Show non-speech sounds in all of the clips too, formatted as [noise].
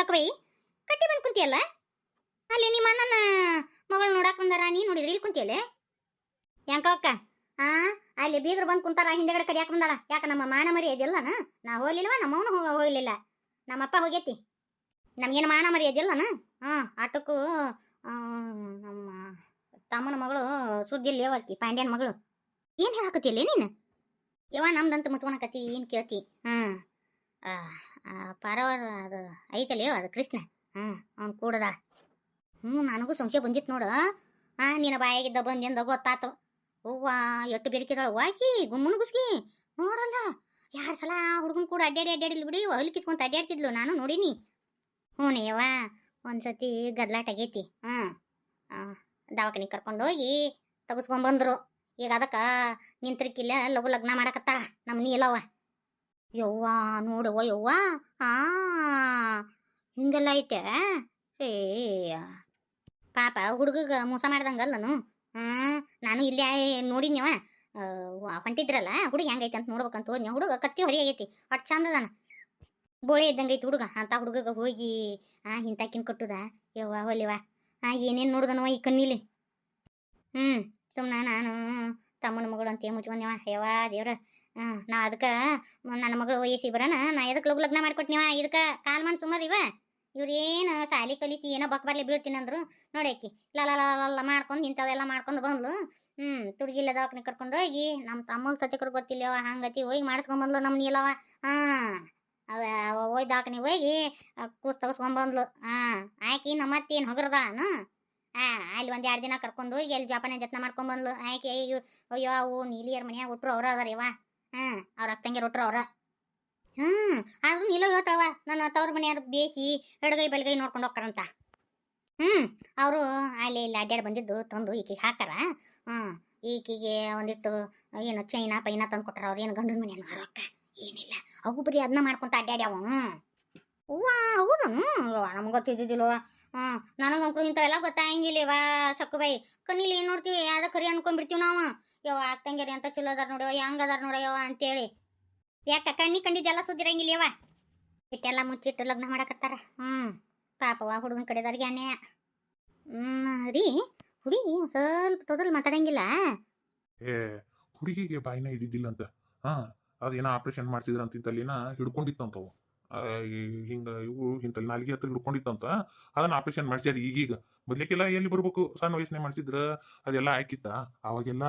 ಸಕ್ವೈ, ಕಟ್ಟಿ ಬಂದು ಕುಂತಿಯಲ್ಲ? ಅಲ್ಲಿ ನಿಮ್ಮ ಅಣ್ಣನ ಮಗಳು ನೋಡಕ್ ಬಂದಾರ ನೀ ನೋಡಿದ್ರಿ, ಇಲ್ಲಿ ಕುಂತಿಯಲ್ಲ? ಯಾಕಕ್ಕ ಆ, ಅಲ್ಲಿ ಬೀಗರು ಬಂದು ಕುಂತಾರ, ಹಿಂದೆಗಡೆ ಕರಿಯಾಕ ಬಂದಾಳ. ಯಾಕ, ನಮ್ಮ ಮಾನ ಮರಿ ಅದಿಲ್ಲನ ನಾ ಹೋಗ್ಲಿಲ್ವ? ನಮ್ಮವನು ಹೋಗ ಹೋಗ್ಲಿಲ್ಲ. ನಮ್ಮಪ್ಪ ಹೋಗೈತಿ. ನಮ್ಗೇನು ಮಾನ ಮರಿ ಅದಿಲ್ಲನ ಹಾ, ಆಟಕ್ಕೂ ನಮ್ಮ ತಮ್ಮನ ಮಗಳು ಸುದ್ದಿ ಲೇವಾಕಿ ಪಾಂಡ್ಯನ ಮಗಳು. ಏನು ಹೇಳಕತ್ತಿಲ್ಲ ನೀನು? ಯಾವ ನಮ್ದಂತ ಮುಚ್ಕೊಳಕತ್ತಿ ಏನು ಕೇಳ್ತಿ? ಹಾಂ. ಪಾರವರ ಅದು ಐತಲ್ಲ ಅದು ಕೃಷ್ಣ. ಹಾಂ, ಅವ್ನು ಕೂಡದ. ಹ್ಞೂ ನನಗೂ ಸಂಶಯ ಬಂದಿತ್ತು ನೋಡು. ಹಾಂ ನಿನ್ನ ಬಾಯಾಗಿದ್ದ ಬಂದಿಂದ ಗೊತ್ತಾತು. ಹೂವ ಎಟ್ಟು ಬೆರಕಿದಾಳ ವಾಕಿ ಗುಮ್ಮನ ಗುಸ್ಗಿ ನೋಡಲ್ಲ ಎರಡು ಸಲ ಹುಡುಗನ ಕೂಡ ಅಡ್ಡಾಡಿ ಅಡ್ಡಾಡಿಲ್ ಬಿಡಿ ಹೊಲಿಕಿಸ್ಕೊಂತ ಅಡ್ಡಾಡ್ತಿದ್ಲು ನಾನು ನೋಡೀನಿ. ಹ್ಞೂ ಯವ್ವ, ಒಂದ್ಸತಿ ಗದ್ಲಾಟ ಆಗೈತಿ. ಹಾಂ ದವಾಖಾನಿಗೆ ಕರ್ಕೊಂಡು ಹೋಗಿ ಈಗ ಅದಕ್ಕೆ ನಿಂತಿರ್ಕಿಲ್ಲ ಲಘು ಲಗ್ನ ಮಾಡಕತ್ತಾಳ. ನಮ್ಮ ನೀ ಇಲ್ಲವ ಯವ್ವ, ನೋಡುವ ಯವ್ವ? ಆ ಹಿಂಗೆಲ್ಲ ಐತೆ ಏ, ಪಾಪ ಹುಡುಗಗ ಮೋಸ ಮಾಡ್ದಂಗಲ್ಲನು? ಹ್ಮ್ ನಾನು ಇಲ್ಲೇ ನೋಡಿದ್ನವ ಹೊಂಟಿದ್ರಲ್ಲ, ಹುಡುಗ ಹೆಂಗೈತೆ ಅಂತ ನೋಡ್ಬೇಕಂತ ಹೋದ್ನ. ಹುಡುಗ ಕತ್ತಿ ಹೊರಿ ಆಗೈತಿ ಅಟ್ ಚಂದದಾನ. ಬೋಳೆ ಇದ್ದಂಗೈತಿ ಹುಡುಗ, ಅಂತ ಹುಡುಗಗ ಹೋಗಿ, ಆ, ಹಿಂತಾಕಿನ ಕೊಟ್ಟುದ. ಯವ್ವ ಹೊಲಿವ ಆ, ಏನೇನು ನೋಡ್ದನವ ಈ ಕಣ್ಣಿಲಿ? ಹ್ಞೂ ಸುಮ್ಮನೆ ನಾನು ತಮ್ಮನ ಮಗಳು ಅಂತ ಮುಚ್ಕೊಂಡ್ಯವ ಯವ್ವ, ದೇವ್ರ ನಾ ಅದಕ್ಕೆ ನನ್ನ ಮಗಳು ವಯಸ್ಸಿ ಬರೋಣ ನಾ ಎದಕ್ಕೆ ಲಗ್ ಲಗ್ನ ಮಾಡ್ಕೊಟ್ನಿವ ಇದಕ್ಕೆ ಕಾಲ್ ಮಾಡಿ ಸುಮ್ಮದಿವ ಇವ್ರೇನು ಸಾಲಿ ಕಲಿಸಿ ಏನೋ ಬಕ್ ಬರ್ಲಿ ಬೀಳ್ತೀನಿ ಅಂದ್ರು. ನೋಡಾಕಿ ಲಲ್ಲ ಮಾಡ್ಕೊಂಡು ಇಂಥವೆಲ್ಲ ಮಾಡ್ಕೊಂಡು ಬಂದ್ಲು. ಹ್ಞೂ ತುಡುಗಿಲ್ಲ ದವಾಖಾನೆ ಕರ್ಕೊಂಡು ಹೋಗಿ ನಮ್ಮ ತಮ್ಮಗೆ ಸತ್ಯಕರು ಗೊತ್ತಿಲ್ಲವ ಹಂಗತಿ ಹೋಗಿ ಮಾಡಿಸ್ಕೊಂಬಂದ್ಲು ನಮ್ಮ ನೀಲವ ಹಾಂ, ಅವ ಹೋಗಿ ದವಾಖಾನೆ ಹೋಗಿ ಕೂಸ್ ತಗಸ್ಕೊಂಬಂದ್ಲು ಹಾಂ, ಆಕಿ ನಮ್ಮ ಅತ್ತಿ ಏನು ಹೊಗರ್ದಾಳನು? ಹಾಂ, ಅಲ್ಲಿ ಒಂದು ಎರಡು ದಿನ ಕರ್ಕೊಂಡು ಹೋಗಿ ಅಲ್ಲಿ ಜೋಪಾನ ಜತ್ನ ಮಾಡ್ಕೊಂಬಂದ್ಲು ಆಕೆ, ಅಯ್ಯೋ ಅಯ್ಯೋ, ಅವು ನೀಲಿಯರ್ ಮನ್ಯಾಗ ಹುಟ್ರು, ಅವ್ರ ಅದಾರ ಇವ. ಹಾಂ ಅವ್ರ ಅಕ್ಕಂಗೆ ರೊಟ್ಟರು ಅವ್ರ. ಹ್ಞೂ ಆದ್ರೂ ನೀಲ ಹೇಳ್ತಾವ ನನ್ನ ತವ್ರ ಮನೆಯಾರು ಬೇಯಿಸಿ ಎಡಗೈ ಬಲಗೈ ನೋಡ್ಕೊಂಡು ಹೋಗ್ತಾರಂತ. ಹ್ಞೂ ಅವರು ಅಲ್ಲಿ ಇಲ್ಲಿ ಅಡ್ಡಾಡಿ ಬಂದಿದ್ದು ತಂದು ಈಕಿಗೆ ಹಾಕಾರ ಹ್ಞೂ ಈಕಿಗೆ ಒಂದಿಟ್ಟು ಏನು ಚೈನಾ, ಪೈನಾ ತಂದು ಕೊಟ್ಟಾರ ಅವ್ರು, ಏನು ಗಂಡನ ಮನೆಯನ್ನು ರೊಕ್ಕ ಏನಿಲ್ಲ. ಅವು ಬರೀ ಅದನ್ನ ಮಾಡ್ಕೊಂತ ಅಡ್ಡಾಡ್ಯಾವ ಹೂವ ಹೌದನು ನಮ್ಗೆ ಗೊತ್ತಿದ್ದಿಲ್ವ ಹ್ಞೂ ನನಗಂಕರು ಇಂಥವೆಲ್ಲ ಗೊತ್ತಾಗಂಗಿಲ್ಲವ್ವ ಸಕ್ಕು ಬೈ ಕಣ್ಣಿಲಿ ಏನು ನೋಡ್ತೀವಿ, ಯಾವ್ದು ಕರಿ ಅನ್ಕೊಂಡ್ಬಿಡ್ತೀವಿ ನಾವು. ಯವ್ವ ಅಕ್ಕಂಗಿರಿ ಅಂತ ಚಲೋ ಅದಾರ ನೋಡ್ಯವ ಹೆಂಗ್ ಅದಾರ ನೋಡ್ಯವ ಅಂತೇಳಿ. ಯಾಕ ಕಣ್ಣಿ ಕಂಡಿದ್ದೆಲ್ಲ ಸುದ್ದಿರಂಗಿಲ್ಲವ ಇಟ್ಟೆಲ್ಲ ಮುಚ್ಚಿಟ್ಟು ಲಗ್ನ ಮಾಡಕತ್ತಾರ. ಹ್ಞೂ ಪಾಪವ ಹುಡುಗನ ಕಡೆದವ್ರಿಗೆ ಅನ್ಯಾಯ. ಹ್ಞೂ ರೀ ಹುಡುಗಿ ಸ್ವಲ್ಪ ತೊದಲ್ ಮಾತಾಡಂಗಿಲ್ಲ. ಏ ಹುಡುಗಿಗೆ ಬಾಯಿನ ಇದ್ದಿದ್ದಿಲ್ಲ ಅಂತ? ಹಾ ಅದೇನೋ ಆಪರೇಷನ್ ಮಾಡ್ಸಿದ್ರ ಆ, ಈ- ಹಿಂಗ ಇವು ಇಂಥಲ್ಲಿ ನಾಲ್ಗೆ ಹತ್ರ ಹಿಡ್ಕೊಂಡಿತ್ತಂತ ಅದನ್ನ ಆಪರೇಷನ್ ಮಾಡ್ಸ್ಯಾರ ಈಗೀಗ. ಮೊದ್ಲಿಕ್ಕೆಲ್ಲ ಎಲ್ಲಿ ಬರ್ಬೇಕು? ಸಣ್ಣ ವಯಸ್ಸಿನ ಮಾಡ್ಸಿದ್ರ? ಅದೆಲ್ಲ ಹಾಕಿತ್ತ. ಅವಾಗೆಲ್ಲ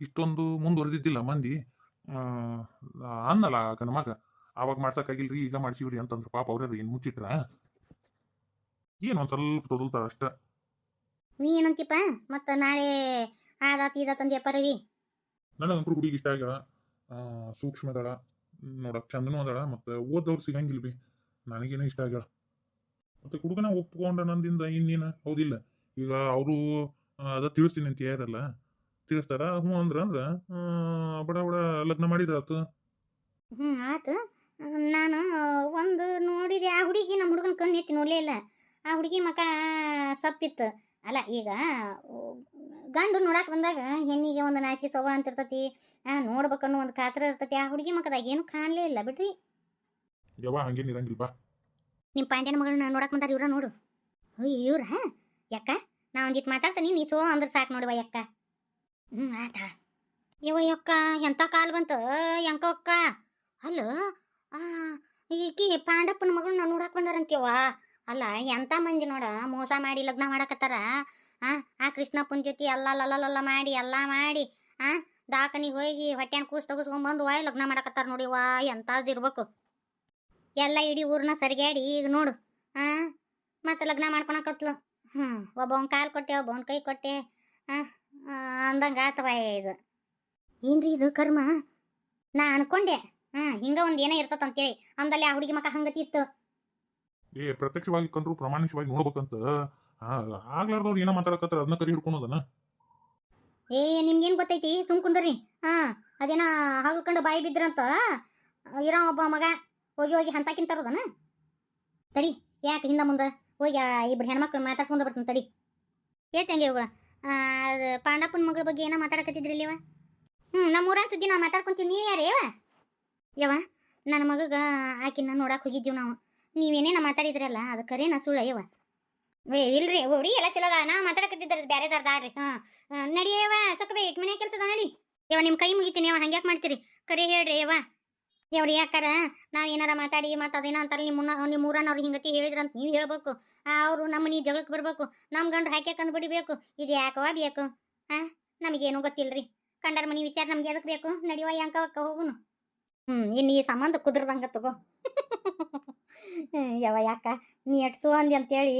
ಇಷ್ಟೊಂದು ಮುಂದುವರೆದಿದ್ದಿಲ್ಲ ಮಂದಿ. ಅನ್ನಲ್ಲ ಗಂಡ ಮಗ. ಅವಾಗ ಮಾಡ್ಸಕ್ಕಾಗಿಲ್ರಿ ಈಗ ಮಾಡ್ಸಿವ್ರಿ ಅಂತಂದ್ರು ಪಾಪ ಅವ್ರ ಏನ್ ಮುಚ್ಚಿಟ್ರ? ಏನ್ ಒಂದ್ ಸ್ವಲ್ಪ ತೊದಲ್ತಾರ ಅಷ್ಟ. ನೀ ಏನಂತಿಪ್ಪ ಮತ್ತ ನಾಳೆ ಆದಾತ ಇದಾತ್ ಅಂದ್ಯಪ್ಪ ರವಿ ನನಗಂತೂ ಹುಡುಗಿ ಇಷ್ಟ ಆಗ್ಯಾಳ. ಆ, ಸೂಕ್ಷ್ಮ ಅದಾಳ ನೋಡಕ್ ಚಂದನೂ ಅದಾಳ ಮತ್ತೆ ಓದವ್ರು ಸಿಗಂಗಿಲ್ಲ ಬಿ. ನನಗೇನು ಇಷ್ಟ ಆಗ್ಯಾಳ. ಮತ್ತೆ ಹುಡುಗನ ಒಪ್ಕೊಂಡ ನಂದಿಂದ ಇನ್ನೇನ? ಹೌದಿಲ್ಲ. ಈಗ ಅವರು ಅದ ತಿಳಿಸ್ತೀನಿ ಅಂತ ಯಾರಲ್ಲ ತಿಳಿಸ್ತಾರ. ಹ್ಞೂ ಅಂದ್ರ ಅಂದ್ರ ಬಡ ಬಡ ಲಗ್ನ ಮಾಡಿದ್ರಾತು? ಹ್ಞೂ, ಆತು. ನಾನು ಒಂದು ನೋಡಿದೆ, ಆ ಹುಡುಗಿ ನಮ್ಮ ಹುಡುಗನ ಕಣ್ಣು ಎತ್ತಿ ನೋಡಲೇ ಇಲ್ಲ ಆ ಹುಡುಗಿ ಮಕ ಸಪ್ಪಿತ್ತು. ಅಲ್ಲ ಈಗ ಗಂಡು ನೋಡಕ್ಕೆ ಬಂದಾಗ ಹೆಣ್ಣಿಗೆ ಒಂದು ನಾಚಿಕೆ ಸ್ವಭಾವ ಅಂತ ಇರ್ತತಿ. ನೋಡ್ಬೇಕನ್ನು ಒಂದು ಕಾತರ ಇರ್ತತಿ. ಆ ಹುಡುಗಿ ಮಕ್ಕದಾಗ ಏನು ಕಾಣಲೇ ಇಲ್ಲ ಬಿಡ್ರಿ. ಯಾವ ಹಂಗೇನ್ ಇರಂಗಿಲ್ಲ ಬಾ. ನಿಮ್ಮ ಪಾಂಡ್ಯನ ಮಗಳನ್ನ ನೋಡಕ್ಕೆ ಬಂದಾರ ಇವ್ರ ನೋಡು. ಅಯ್ಯ ಇವ್ರ ಯಾಕ? ನಾ ಒಂದಿಟ್ಟು ಮಾತಾಡ್ತೀನಿ ನೀ ಸೋ ಅಂದ್ರೆ ಸಾಕು ನೋಡುವ ಯಕ್ಕ. ಹ್ಞೂ ಆತ ಯವ್ವ ಯಕ್ಕ ಎಂಥ ಕಾಲ್ ಬಂತು? ಅಕ್ಕ. ಅಲ್ಲ ಆ, ಈಕಿ ಪಾಂಡಪ್ಪನ ಮಗಳನ್ನ ನೋಡಕ್ಕೆ ಬಂದಾರಂತೀವ ಅಲ್ಲ ಎಂಥ ಮಂದಿ ನೋಡ, ಮೋಸ ಮಾಡಿ ಲಗ್ನ ಮಾಡಕತ್ತಾರ? ಆ ಆ ಕೃಷ್ಣಪ್ಪನ ಜೊತೆ ಎಲ್ಲ ಲಲ್ಲ ಮಾಡಿ, ಎಲ್ಲ ಮಾಡಿ, ಆ ದಾಖನಿಗೆ ಹೋಗಿ ಹೊಟ್ಟೆನ ಕೂಸ್ ತೆಗೆಸ್ಕೊಂಬಂದು ವಾಯ್ ಲಗ್ನ ಮಾಡಕತ್ತಾರ ನೋಡಿ ವಾ ಎಂಥದ್ದು ಇರ್ಬೇಕು. ಎಲ್ಲ ಇಡೀ ಊರನ್ನ ಸರಿಗಾಡಿ ಈಗ ನೋಡು, ಆ, ಮತ್ತೆ ಲಗ್ನ ಮಾಡ್ಕೊಳಕತ್ಲು. ಹ್ಞೂ ಒಬ್ಬವನ್ ಕಾಲು ಕೊಟ್ಟೆ, ಒಬ್ಬವನ್ ಕೈ ಕೊಟ್ಟೆ ಅಂದಂಗೆ ಆತವ ಇದು. ಏನ್ರಿ ಇದು ಕರ್ಮ? ನಾ ಅನ್ಕೊಂಡೆ ಹಾಂ ಹಿಂಗ ಒಂದು ಏನೋ ಅಂತೇಳಿ. ಅಂದಲ್ಲಿ ಆ ಹುಡುಗಿ ಮಕ್ಕ ಹಂಗತಿತ್ತು. ಏ, ಪ್ರತ್ಯಕ್ಷವಾಗಿ ಕಂಡ್ರು ಪ್ರಾಮಾಣಿಕವಾಗಿ ನೋಡ್ಬೇಕಂತ. ಆಗ್ಲಾರ್ದವ್ರು ಏನೋ ಮಾತಾಡಕತ್ತಾರ, ಅದನ್ನ ಕರಿ ಹಿಡ್ಕೊಳೋದನ ಏ, ನಿಮ್ಗೇನ್ ಗೊತ್ತೈತಿ? ಸುಮ್ ಕುಂದ್ರಿ. ಹಾ, ಅದೇನ ಕಂಡು ಬಾಯಿ ಬಿದ್ರಂತ? ಇರೋ ಒಬ್ಬ ಮಗ ಹೋಗಿ ಹೋಗಿ ಹಂತಾಕಿನ್ ತರೋದನ? ತಡಿ, ಯಾಕೆ ಹಿಂದ ಮುಂದೆ ಹೋಗಿ ಇಬ್ರು ಹೆಣ್ಮಕ್ಳು ಮಾತಾಡ್ಸ್ಕೊಂಡ ಬರ್ತೀನಿ ತಡಿ. ಹೇಳ್ತಂಗೆ ಇವುಗಳ. ಪಾಂಡಪ್ಪನ ಮಗಳ ಬಗ್ಗೆ ಏನೋ ಮಾತಾಡಕತ್ತಿದ್ರಿ ಇಲ್ಲಿವ? ಹ್ಞೂ ನಮ್ಮ ಊರಾಗ ಸುದ್ದಿ ನಾವು ಮಾತಾಡ್ಕೊಂತೀವಿ ನೀವು ಯಾರು ಯವ ಯವ ನನ್ನ ಮಗಗ ಆಕಿನ ನೋಡಕ್ಕೆ ಹೋಗಿದ್ದೀವಿ ನಾವು. ನೀವೇನೇನ ಮಾತಾಡಿದ್ರಲ್ಲ, ಅದು ಕರೇನ ಸುಳ್ಳ ಯವ್ವ ವೇ ಇಲ್ರಿ ಹುಡಿ ಎಲ್ಲ ಚಲೋ ಅದ ನಾ ಮಾತಾಡಕತ್ತಿದ್ರ ಬ್ಯಾರೆ ಆಡ್ರಿ ಹಾ ನಡಿಯವ ಸಕ್ಕಬೇ ಮನೆ ಕೆಲಸದ ನಡಿ. ಯವ ನಿಮ್ಮ ಕೈ ಮುಗಿತೀನಿ ಯಾವ ಹಂಗ್ಯಾಕ್ ಮಾಡ್ತೀರಿ? ಕರೆ ಹೇಳ್ರಿ ಯವ್ವ. ಯವ್ರಿ ಯಾಕಾರ, ನಾವ್ ಏನಾರ ಮಾತಾಡಿ ಅದೇನೋ ಅಂತಾರ ನಿಮ್ಮ ಮುನ್ನ ನಿಮ್ಮ ಊರನವ್ರು ಹಿಂಗತಿ ಹೇಳಿದ್ರಂತ ನೀವು ಹೇಳ್ಬೇಕು. ಅವರು ನಮ್ಮ ನೀ ಜಗಳಕ್ಕೆ ಬರ್ಬೇಕು. ನಮ್ಮ ಗಂಡ್ರು ಹಾಕ್ಯಾಕ ಅಂದ್ಬಿಡಿಬೇಕು ಇದು ಯಾಕವ ಬೇಕು? ಹಾ, ನಮಗೇನು ಗೊತ್ತಿಲ್ರಿ. ಕಂಡರ ಮನಿ ವಿಚಾರ ನಮ್ಗೆ ಎದಕ್ ಬೇಕು? ನಡಿವ ಯಾಂಕವಕ್ಕ ಹೋಗುನು? ಹ್ಮ್ ಇನ್ನು ಈ ಸಂಬಂಧ ಕುದ್ರದಂಗ ತಗೋ. [laughs] ಯಾವ ಯಾಕ? ನೀ ಎಟ್ಸು ಅಂದಿ ಅಂತೇಳಿ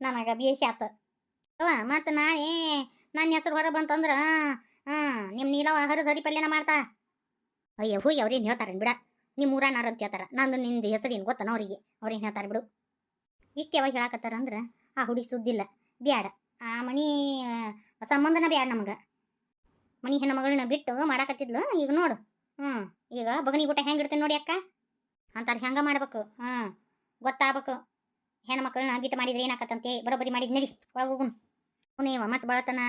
ನನಗೆ ಬೇಸಿ ಆತ. ಅವ ಮತ್ತು ನಾಳೆ ನನ್ನ ಹೆಸರು ಹೊರ ಬಂತಂದ್ರ, ಹಾಂ ನಿಮ್ಮ ನೀಲವ ಹರ ಸರಿ ಪಲ್ಯನ ಮಾಡ್ತಾ. ಅಯ್ಯೋ ಹೂ ಅವ್ರೇನು ಹೇಳ್ತಾರೇನು ಬಿಡ. ನಿಮ್ಮ ಊರನಾರ ಅಂತ ಹೇಳ್ತಾರ. ನಂದು ನಿಂದು ಹೆಸರು ಏನು ಗೊತ್ತನ ಅವರಿಗೆ? ಅವ್ರೇನು ಹೇಳ್ತಾರೆ ಬಿಡು. ಇಷ್ಟು ಯಾವಾಗ ಹೇಳಕತ್ತಾರ ಅಂದ್ರೆ, ಆ ಹುಡುಗಿ ಸುದ್ದಿಲ್ಲ. ಬ್ಯಾಡ. ಆ ಮನಿ ಸಂಬಂಧನ ಬ್ಯಾಡ ನಮ್ಗೆ. ಮನಿ ಹೆಣ್ಣು ಮಗಳನ್ನ ಬಿಟ್ಟು ಮಾಡಾಕತ್ತಿದ್ಲು. ಈಗ ನೋಡು. ಹ್ಞೂ ಈಗ ಬಗನಿ ಊಟ ಹೆಂಗೆ ಇಡ್ತೇನೆ ನೋಡಿ ಅಕ್ಕ? ಅಂತಾರೆ ಹೆಂಗೆ ಮಾಡ್ಬೇಕು? ಹಾಂ ಗೊತ್ತಾಗ್ಬೇಕು. ಹೆಣ್ಣು ಮಕ್ಕಳನ್ನ ಬಿಟ್ಟು ಮಾಡಿದ್ರೆ ಏನಾಕತ್ತಂತೆ? ಬರೋಬ್ಬರಿ ಮಾಡಿದ್ ನಡಿ, ಒಳಗೆ ಹೋಗುನು. ನೀವ ಮತ್ತೆ ಬಳತನ,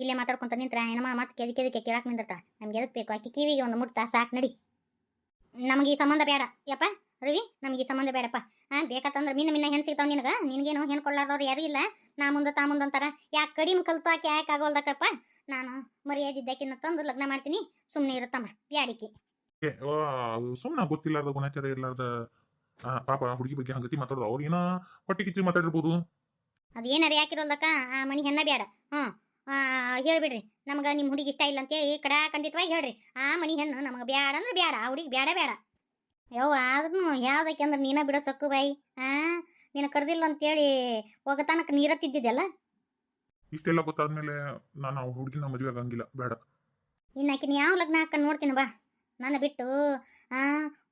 ಇಲ್ಲೇ ಮಾತಾಡ್ಕೊಂತ ನಿಂತ್ರ, ಹೆಣ್ಮ ಮತ್ತೆ ಕೆದಿ ಕೆದಕ್ಕೆ ಕೇಳಕ್ಕೆ ನಿಂದಿರ್ತಾಳ ನಮ್ಗೆ ಎದಕ್ಕೆ ಬೇಕು? ಆಕಿ ಕಿವಿಗೆ ಒಂದು ಮುಟ್ತಾ ಸಾಕು, ನಡಿ. ನಮಗೆ ಈ ಸಂಬಂಧ ಬೇಡ. ಯಪ್ಪ ರವಿ ನಮಗೆ ಈ ಸಂಬಂಧ ಬೇಡಪ್ಪ. ಹಾಂ ಬೇಕಂತಂದ್ರೆ ಮಿನ್ನ ಮಿನ್ನ ಹೆಣ್ಣು ಸಿಗ್ತಾವ ನಿನಗ? ನಿನ್ಗೇನು ಹೆಣ್ಣು ಕೊಡ್ಲಾರ್ದವ್ರು ಯಾರು ಇಲ್ಲ. ನಾ ಮುಂದೆ ತಾ ಮುಂದೆ ಅಂತಾರ. ಯಾಕೆ ಕಡಿಮೆ ಕಲ್ತು ಆಕೆ, ಯಾಕೆ ಆಗೋಲ್ದಕ್ಕಪ್ಪ ನಾನು ಮರ್ಯಾದಿದ್ದಕ್ಕಿನ್ನ ತಂದು ಲಗ್ನ ಮಾಡ್ತೀನಿ. ಸುಮ್ಮನೆ ಇರುತ್ತಮ್ಮ ಬ್ಯಾಡಿಕೆ. ಸುಮ್ಮನೆ ಗೊತ್ತಿಲ್ಲಾರ್ದ ಗುಣಾಚಾರ ಇರ್ಲಾರ್ದ ಪಾಪ ಹುಡುಗಿ ಬಗ್ಗೆ ಹಂಗತಿ ಮಾತಾಡೋದು ಅವ್ರು ಏನೋ ಹೊಟ್ಟೆ ಕಿಚ್ಚಿ ಮಾತಾಡಿರ್ಬೋದು. ಅದು ಯಾಕಿರೋದಕ್ಕ ಆ ಮನಿ ಹೆಣ್ಣ ಬೇಡ ಹ್ಞೂ. ಹೇಳ್ಬಿಡ್ರಿ ನಮ್ಗೆ ನಿಮ್ಮ ಹುಡುಗಿ ಇಷ್ಟ ಇಲ್ಲ ಅಂತೇಳಿ ಕಡಾ ಖಂಡಿತವಾಗಿ ಹೇಳ್ರಿ. ಆ ಮನಿ ಹೆಣ್ಣು ನಮಗೆ ಬೇಡ ಅಂದ್ರೆ ಬ್ಯಾಡ ಆ ಹುಡುಗಿ ಬ್ಯಾಡ ಬೇಡ ಯವ್ವ ಆದ್ರೂ ಯಾವ್ದಕ್ಕೆ ಅಂದ್ರೆ ನೀನ ಬಿಡೋ ಸಕ್ಕು ಬಾಯಿ ಆ? ನೀನು ಕರೆದಿಲ್ಲ ಅಂತೇಳಿ ಹೋಗತನಕ ನೀರ ತಿದ್ದಿದ್ದೆಲ್ಲ ಇಷ್ಟೆಲ್ಲ ಗೊತ್ತಾದ್ಮೇಲೆ ನಾನು ಆ ಹುಡುಗಿನ ಮದುವೆ ಆಗಂಗಿಲ್ಲ ಬೇಡ ಇನ್ನಾಕಿನ ಯಾವ ಲಗ್ನ ಹಾಕ ನೋಡ್ತೀನಿ ಬಾ. ನನ್ನ ಬಿಟ್ಟು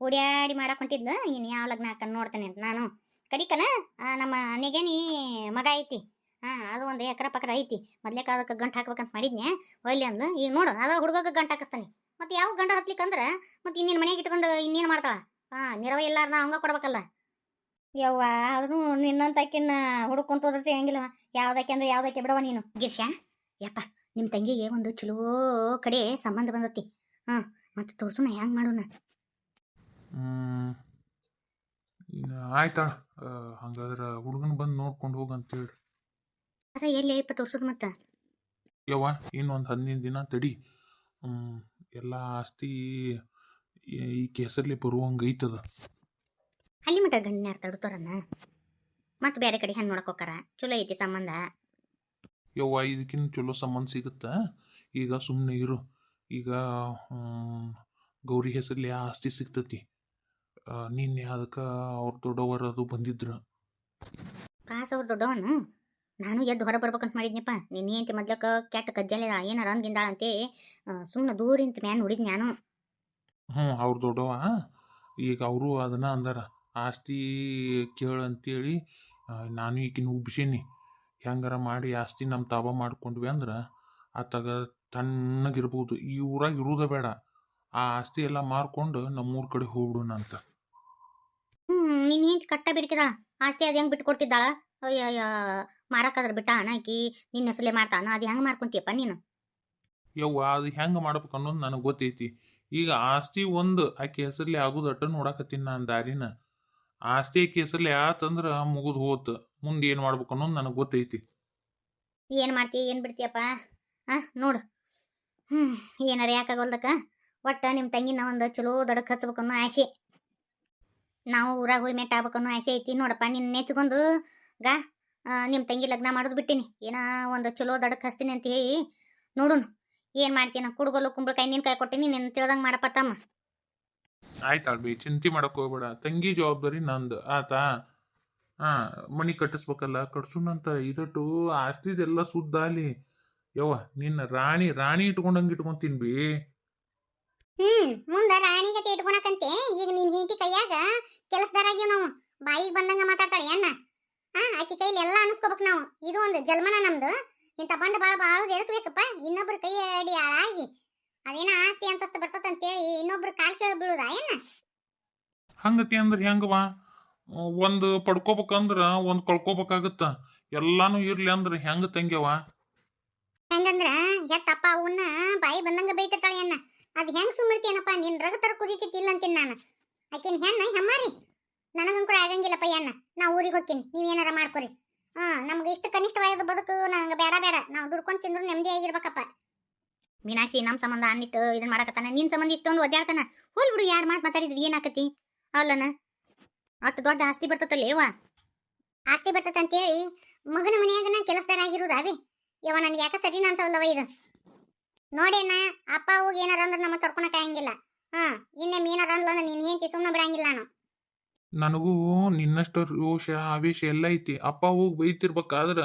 ಓಡ್ಯಾಡಿ ಮಾಡಕ್ ಹೊಂಟಿದ್ಲು. ಇನ್ನು ಯಾವ ಲಗ್ನ ಹಾಕ ನೋಡ್ತೇನೆ ಅಂತ ನಾನು. ಕಡಿಕನ ನಮ್ಮ ನೆಗೆನಿ ಮಗ ಐತಿ. ಹಾ ಅದು ಒಂದು ಎಕರೆ ಪಕ್ಕರ ಐತಿ. ಮೊದ್ಲೇಕ ಅದಕ್ಕೆ ಗಂಟು ಹಾಕ್ಬೇಕಂತ ಮಾಡಿದ್ನೆ ಒಯ್ಲಿ ಅಂದ್ಲು. ಈಗ ನೋಡು, ಅದು ಹುಡುಗಕ್ಕೆ ಗಂಟು ಹಾಕಿಸ್ತಾನೆ. ಮತ್ತೆ ಯಾವ ಗಂಡ ಹತ್ಲಿಕ್ಕಂದ್ರೆ ಮತ್ತೆ ಇನ್ನೇನು ಮನೆಗೆ ಇಟ್ಕೊಂಡು ಇನ್ನೇನು ಮಾಡ್ತಾಳ? ಹಾ ನಿರವ ಇಲ್ಲಾರ್ದ ಹಂಗೆ ಕೊಡ್ಬೇಕಲ್ಲ. ಯವ್ವ ಆದ್ರೂ ನಿನ್ನಂತ ಆಕಿನ ಹುಡುಕೊಂತ ಹೋದ್ರೆ ಹೆಂಗಿಲ್ಲ ಯಾವ್ದಕ್ಕೆ ಅಂದ್ರೆ ಯಾವ್ದಕ್ಕೆ ಬಿಡವ ನೀನು. ಗಿರ್ಷ ಯಪ್ಪ ನಿಮ್ಮ ತಂಗಿಗೆ ಒಂದು ಚಲೋ ಕಡೆ ಸಂಬಂಧ ಬಂದತಿ. ಹಾ ಮತ್ತೆ ತೋರ್ಸೋಣ ಹ್ಯಾಂಗ್ ಮಾಡೋಣ? ಆಯ್ತಾ? ಹಂಗಾದ್ರೆ ಹುಡುಗನ ಬಂದು ನೋಡ್ಕೊಂಡು ಅಂತ ಹೇಳಿ ಅದ ಎಲ್ಲಿ ಇಪ್ಪ ತೋರ್ಸೋದು ಮತ್ತ? ಯವ್ವ ಇನ್ನೊಂದು ಹದಿನೈದು ದಿನ ತಡಿ. ಎಲ್ಲ ಆಸ್ತಿ ಈ- ಕೆಸರ್ಲಿ ಬರುವಂಗೆ ಐತದ ಅಲ್ಲಿ ಮಟ ಗಣ್ಯ ತಡುತ್ತಾರನ್ನ ಮತ್ತೆ ಬೇರೆ ಕಡೆ ಹೆಣ್ಣು ನೋಡಕ್ ಹೋಕಾರ ಚಲೋ ಐತಿ ಸಂಬಂಧ? ಯವ್ವ ಇದಕ್ಕಿಂತ ಚಲೋ ಸಂಬಂಧ ಸಿಗುತ್ತಾ? ಈಗ ಸುಮ್ಮನೆ ಇರು. ಈಗ ಗೌರಿ ಹೆಸರಲ್ಲಿ ಆಸ್ತಿ ಸಿಗ್ತತಿ. ಆ, ನಿನ್ನೆ ಅದಕ್ಕೆ ಅವ್ರ ದೊಡ್ಡವರು ಅದು ಬಂದಿದ್ರು. ಕಾಸು ಅವ್ರ ದೊಡ್ಡವನು ನಾನು ಎದ್ದು ಹೊರ ಬರ್ಬೇಕಂತ ಮಾಡಿದ್ನಪ್ಪ. ನಿನ್ನೆ ಅಂತ ಮೊದ್ಲಕ್ಕ ಕೆಟ್ಟ ಕಜ್ಜಾಲೆ ಏನಾರ ಅಂದಿಂದಾಳಂತೆ ಸುಮ್ಮನೆ ದೂರಿಂತ ಮ್ಯಾನ್ ನೋಡಿದ್ ನಾನು ಹ್ಞೂ ಅವ್ರ ದೊಡ್ಡವ ಈಗ ಅವರು ಅದನ್ನ ಅಂದಾರ. ಆಸ್ತಿ ಕೇಳು ಅಂತೇಳಿ ನಾನು ಈಗಿನ ಉಬ್ಸೀನಿ. ಹೆಂಗಾರ ಮಾಡಿ ಆಸ್ತಿ ನಮ್ಮ ತಾಬ ಮಾಡ್ಕೊಂಡ್ವಿ ಅಂದ್ರೆ ಆತಾಗ ತಣ್ಣಗಿರ್ಬೋದು ಈ ಊರಾಗ ಇರುವುದೇ ಬೇಡ. ಆ ಆಸ್ತಿ ಎಲ್ಲ ಮಾರ್ಕೊಂಡು ನಮ್ಮೂರ್ ಕಡೆ ಹೋಗ್ಬಿಡೋಣ ಅಂತ. ಹ್ಮ್ ಕಟ್ಟ ಬಿಡ್ಕಿದಾಳ ಆಸ್ತಿ ಅದು ಹೆಂಗ್ ಬಿಟ್ಟು ಕೊಡ್ತಿದ್ದಾಳ ಅಯ್ಯ ಮಾರಕ್ಕಾದ್ರ ಬಿಟ್ಟ ಹಣ ಆಕಿ? ನಿನ್ನ ಹೆಸಲೆ ಮಾಡ್ತಾನ? ಅದು ಹೆಂಗ್ ಮಾಡ್ಕೊಂತೀಯಪ್ಪ ನೀನು? ಯವ್ವ ಅದು ಹೆಂಗೆ ಮಾಡ್ಬೇಕು ಅನ್ನೋದು ನನಗೆ ಗೊತ್ತೈತಿ. ಈಗ ಆಸ್ತಿ ಒಂದು ಆಕೆ ಹೆಸರ್ಲಿ ಆಗುದಟ್ಟ ಅಟ್ಟ ನೋಡಾಕತ್ತೀನಿ ನಾನು ದಾರಿನ. ಆಸ್ತಿ ಆಕೆ ಹೆಸರ್ಲಿ ಆತಂದ್ರ ಮುಗಿದು ಹೋತು. ಮುಂದೆ ಏನು ಮಾಡ್ಬೇಕು ಅನ್ನೋದು ನನಗೆ ಗೊತ್ತೈತಿ. ಏನ್ ಮಾಡ್ತೀಯ ಏನ್ ಬಿಡ್ತೀಯಪ್ಪ? ಆ ನೋಡು. ಹ್ಮ್, ಏನಾರ ಯಾಕಾಗೋಲ್ದಕ್ಕ ಒಟ್ಟ ನಿಮ್ಮ ತಂಗಿನ ಒಂದು ಚಲೋ ದಡಕ್ ಹಚ್ಬೇಕು ಅನ್ನೋ ಆಸೆ. ನಾವು ಊರಾಗ ಹೋಗಿ ಮೆಟ್ಟ ಆಗ್ಬೇಕು ಅನ್ನೋ ಆಸೆ ಐತಿ. ನೋಡಪ್ಪ ನಿನ್ನ ನೆಚ್ಕೊಂಡು ಗಾ ನಿಮ್ಮ ತಂಗಿ ಲಗ್ನ ಮಾಡೋದು ಬಿಟ್ಟಿನಿ. ಏನ ಒಂದು ಚಲೋ ದಡಕ್ ಹಚ್ತೀನಿ ಅಂತ ಹೇಳಿ ನೋಡೋಣ ಏನ್ ಮಾಡ್ತೀನ? ಕುಡ್ಗೋಲು ಕುಂಬಳಕಾಯಿ ನಿನ್ ಕೈ ಕೊಟ್ಟಿನಿ. ನಿನ್ನ ತಿಳ್ದಂಗೆ ಮಾಡಪ್ಪ ತಮ್ಮ. ಆಯ್ತು ಅಳ್ಬಿ ಚಿಂತೆ ಮಾಡಕ್ ಹೋಗ್ಬೇಡ. ತಂಗಿ ಜವಾಬ್ದಾರಿ ನಂದು. ಆತಾ? ಹಾ ಮನಿ ಕಟ್ಟಿಸ್ಬೇಕಲ್ಲ, ಕಟ್ಸುನಂತ ಇದಟ್ಟು ಆಸ್ತಿದೆಲ್ಲ ಸುದ್ದಾಲಿ. ಯವ್ವ ನಿನ್ನ ರಾಣಿ ರಾಣಿ ಇಟ್ಕೊಂಡಂಗೆ ಇಟ್ಕೊಂತೀನಿ ಬಿ. ಹ್ಮ್ ಮುಂದ ರಾಣಿಗತೆ ಇಟ್ಕೊಳಕಂತೆ ಈಗ ನಿನ್ ಹೆಂಡತಿ ಕೈಯಾಗ ಕೆಲಸದಾರಾಗಿವ್ ನಾವು. ಬಾಯಿಗೆ ಬಂದಂಗ ಮಾತಾಡ್ತಾಳೆ ಅಣ್ಣ. ಹಾ ಆಕಿ ಕೈಲಿ ಎಲ್ಲ ಅನ್ಸ್ಕೋಬೇಕು ನಾವು. ಇದು ಒಂದು ಜಲ್ಮನ ನಮ್ದು. ಇಂಥ ಬಂಡ ಬಾಳ ಬಾಳ ಎದಕ್ ಬೇಕಪ್ಪ ಇನ್ನೊಬ್ರ ಕೈ ಅಡಿ ಹಾಳಾಗಿ ಅದೇನ ಆಸ್ತಿ ಅಂತಸ್ತು ಹೇಳಿ ಇನ್ನೊಬ್ರ ಕಾಲ್ ಕೇಳ ಬೀಳುದ ಏನ? ಹಂಗತಿ ಅಂದ್ರೆ ಹೆಂಗವ ಒಂದು ಪಡ್ಕೋಬೇಕಂದ್ರ ಒಂದು ಕಳ್ಕೋಬೇಕಾಗತ್ತ. ಎಲ್ಲಾನು ಇರ್ಲಿ ಅಂದ್ರೆ ಹೆಂಗ ತಂಗ್ಯವ? ಅವನ್ನ ಬಾಯಿ ಬಂದಂಗ ಬೈತಿರ್ತಾಳೆ ಅಣ್ಣ. ಅದ್ ಹೆಂಗ್ ಸುಮ್ಮಿರ್ತೀನಪ್ಪ ನಿನ್ ರಗತರ ಕುದಿತಿತ್ತಿಲ್ಲ ಅಂತೀನಿ ನಾನು. ಆಕಿನ ಹೆಣ್ಣ ಹೆಮ್ಮಾರಿ. ನನಗಂಕೂ ಆಗಂಗಿಲ್ಲಪ್ಪ ಅಣ್ಣ. ನಾ ಊರಿಗೆ ಹೋಗ್ತೀನಿ. ನೀವೇನಾರ ಮಾಡ್ಕೊರಿ. ಹಾ ನಮ್ಗೆ ಇಷ್ಟು ಕನಿಷ್ಠವಾದ ಬದುಕು ನಂಗೆ ಬೇಡ ಬೇಡ. ನಾವು ದುಡ್ಕೊಂಡ್ ತಿಂದ್ರು ನೆಮ್ಮದಿ ಆಗಿರ್ಬೇಕಪ್ಪ. ಮೀನಾಕ್ಷಿ ನಮ್ಮ ಸಂಬಂಧ ಅನ್ನಿಷ್ಟು ಇದನ್ನ ಮಾಡಕತ್ತಾನ? ನಿನ್ ಸಂಬಂಧ ಇಷ್ಟೊಂದು ಒದ್ದಾಡ್ತಾನ? ಹೋಲ್ ಬಿಡು ಎರಡು ಮಾತು ಮಾತಾಡಿದ್ವಿ ಏನಾಕತಿ ಅಲ್ಲನ? ಅಷ್ಟು ದೊಡ್ಡ ಆಸ್ತಿ ಬರ್ತತಲ್ಲ ಯವ್ವ ಆಸ್ತಿ ಬರ್ತದ ಅಂತೇಳಿ ಮಗನ ಮನೆಯಾಗ ನಾ ಕೆಲಸದಾರ ಆಗಿರುದಾವೆ ಯವ್ವ ನನ್ಗೆ ಯಾಕೆ ಸರಿನ ಅನ್ಸಲ್ಲವ ಇದು? ನೋಡೇನ, ಅಪ್ಪ ಹೋಗಿ ಏನಾರ ಅಂದ್ರೆ ನಮ್ಮ ತಡ್ಕೊಳಕ್ ಆಗಂಗಿಲ್ಲ. ಹಾ, ಇನ್ನೇ ಮೀನಾರ ಅಂದ್ರೆ ನೀನ್ ಏನ್ ಸುಮ್ಮನೆ ಬಿಡಂಗಿಲ್ಲ ನಾನು. ನನಗೂ ನಿನ್ನಷ್ಟು ರೋಷ ಆವೇಶ ಎಲ್ಲ ಐತಿ. ಅಪ್ಪ ಹೋಗಿ ಬೈತಿರ್ಬೇಕಾದ್ರ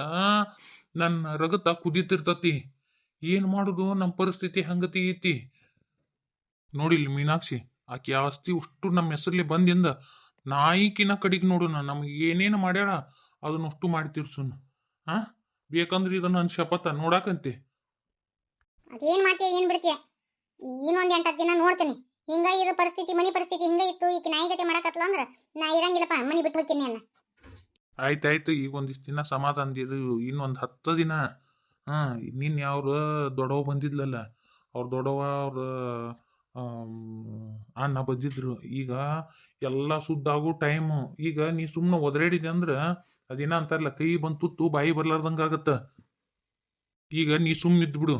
ನನ್ನ ರಗತ ಕುದೀತಿರ್ತತಿ. ಏನು ಮಾಡುದು? ನಮ್ಮ ಪರಿಸ್ಥಿತಿ ಹಂಗತಿ ಐತಿ. ನೋಡಿಲ್ ಮೀನಾಕ್ಷಿ, ಆಕಿ ಆಸ್ತಿ ಅಷ್ಟು ನಮ್ಮ ಹೆಸರಲ್ಲಿ ಬಂದಿಂದ ನಾಯಿಕಿನ ಕಡಿಗೆ ನೋಡೋಣ ನಮ್ಗೆ ಏನೇನು ಮಾಡ್ಯಾಳ ಅದನ್ನಷ್ಟು ಮಾಡಿ ತೀರ್ಸುನ್. ಹಾ ಬೇಕಂದ್ರೆ ಇದು ನನ್ನ ಶಪಥ ನೋಡಾಕಂತೆ. ಅದೇನ್ ಮಾಡ್ತೀಯ, ಏನು ಬಿಡ್ತೀಯ? ಇನ್ನೊಂದ್ ಎಂಟು ದಿನ ನೋಡ್ತೀನಿ. ಹಿಂಗ ಇರೋ ಪರಿಸ್ಥಿತಿ, ಮನಿ ಪರಿಸ್ಥಿತಿ ಹಿಂಗ ಇತ್ತು ಈಗ ನಾಯಿಗತೆ ಮಾಡಕತ್ಲ ಅಂದ್ರ ನಾ ಇರಂಗಿಲ್ಲಪ್ಪ, ಮನಿ ಬಿಟ್ಟು ಹೋಗ್ತೀನಿ ಅನ್ನ. ಆಯ್ತಾಯ್ತು, ಈಗ ಒಂದಿಷ್ಟು ದಿನ ಸಮಾಧಾನದಿರು ಇನ್ನೊಂದು ಹತ್ತು ದಿನ. ಹಾಂ ನಿನ್ನ ಅವ್ರ ದೊಡ್ಡವ ಬಂದಿದ್ಲಲ್ಲ, ಅವ್ರ ದೊಡ್ಡವ ಅವ್ರ ಅಣ್ಣ ಬಂದಿದ್ರು. ಈಗ ಎಲ್ಲ ಸುದ್ದಾಗೋ ಟೈಮು. ಈಗ ನೀ ಸುಮ್ಮನೆ ಒದರೇಡಿದೆ ಅಂದ್ರೆ ಅದೇನ ಅಂತಾರಲ್ಲ, ಕೈ ಬಂದು ತುತ್ತು, ಬಾಯಿ ಬರ್ಲಾರ್ದಂಗೆ ಆಗತ್ತ. ಈಗ ನೀ ಸುಮ್ಮನೆ ಇದ್ಬಿಡು.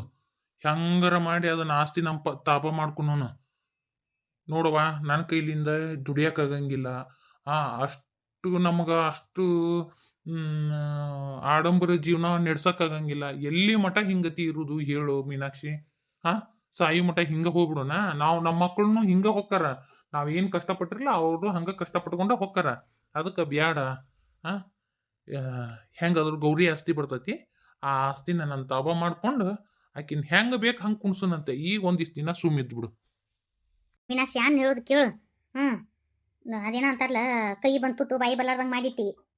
ಹೆಂಗಾರ ಮಾಡಿ ಅದನ್ನ ಆಸ್ತಿ ನಮ್ಮ ಪ, ತಾಪ ಮಾಡ್ಕೊಳೋಣ ನೋಡುವ ನನ್ನ ಕೈಲಿಂದ ದುಡಿಯೋಕ್ಕಾಗಂಗಿಲ್ಲ. ಆ, ಅಷ್ಟು ನಮಗ ಅಷ್ಟು ಆಡಂಬರ ಜೀವನ ನಡೆಸಕ್ಕಾಗಂಗಿಲ್ಲ. ಎಲ್ಲಿ ಮಠ ಹಿಂಗತಿ ಇರುವುದು ಹೇಳು ಮೀನಾಕ್ಷಿ. ಹಾ, ಸಾಯಿ ಮಠ ಹಿಂಗ ಹೋಗ್ಬಿಡೋಣ. ನಾವು ನಮ್ಮ ಮಕ್ಕಳನ್ನು ಹಿಂಗ ಹೊಕ್ಕಾರ. ನಾವೇನ್ ಕಷ್ಟಪಟ್ಟಿರಲ್ಲ ಅವರು ಹಂಗ ಕಷ್ಟಪಟ್ಕೊಂಡ ಹೊಕ್ಕಾರ. ಅದಕ್ಕೆ ಬ್ಯಾಡ. ಹಾ ಅದ್ರ ಗೌರಿ ಆಸ್ತಿ ಬರ್ತೈತಿ. ಆ ಆಸ್ತಿನ ನನ್ನ ತಾಪ ಮಾಡ್ಕೊಂಡು ಆಕಿನ ಹೆಂಗ ಬೇಕು ಹಂಗೆ ಕುಣ್ಸನಂತೆ ಈಗ ಒಂದಿಷ್ಟು ದಿನ ಸುಮ್ಮಿದ್ ಬಿಡು ಮೀನಾಕ್ಷಿ, ಅಣ್ಣ ಹೇಳೋದು ಕೇಳು. ಹ್ಮ್. ಅದೇನೋ ಅಂತಾರಲ್ಲ, ಕೈ ಬಂತು ಬಾಯಿ ಬರ್ಲಾರ್ದಂಗ್ ಮಾಡಿಟ್ಟಿ.